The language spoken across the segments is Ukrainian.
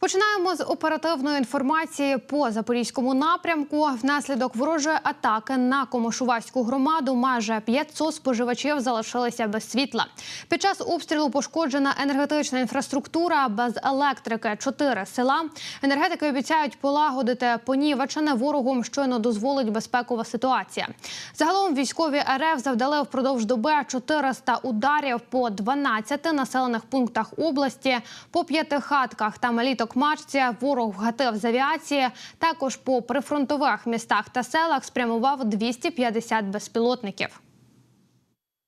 Починаємо з оперативної інформації по запорізькому напрямку. Внаслідок ворожої атаки на Комошувацьку громаду майже 500 споживачів залишилися без світла. Під час обстрілу пошкоджена енергетична інфраструктура без електрики. Чотири села енергетики обіцяють полагодити понівечене ворогом, щойно дозволить безпекова ситуація. Загалом військові РФ завдали впродовж доби 400 ударів по 12 населених пунктах області, по п'яти хатках та малій Токмачці ворог вгатив з авіації. Також по прифронтових містах та селах спрямував 250 безпілотників.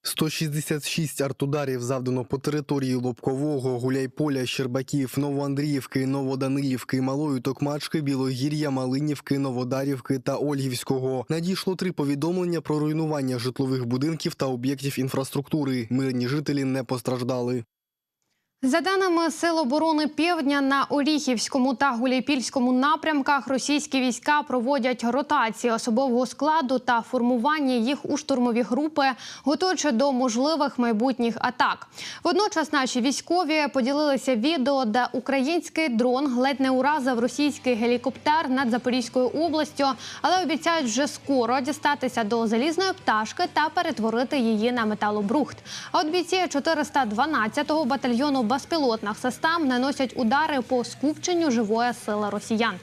166 артударів завдано по території Лобкового, Гуляйполя, Щербаків, Новоандріївки, Новоданилівки, Малої Токмачки, Білогір'я, Малинівки, Новодарівки та Ольгівського. Надійшло три повідомлення про руйнування житлових будинків та об'єктів інфраструктури. Мирні жителі не постраждали. За даними Сил оборони Півдня на Оріхівському та Гуляйпільському напрямках, російські війська проводять ротації особового складу та формування їх у штурмові групи, готуючи до можливих майбутніх атак. Водночас наші військові поділилися відео, де український дрон ледь не уразив російський гелікоптер над Запорізькою областю, але обіцяють вже скоро дістатися до залізної пташки та перетворити її на металобрухт. А от бійці 412-го батальйону беспилотных систем наносять удари по скупченню живої сили росіян.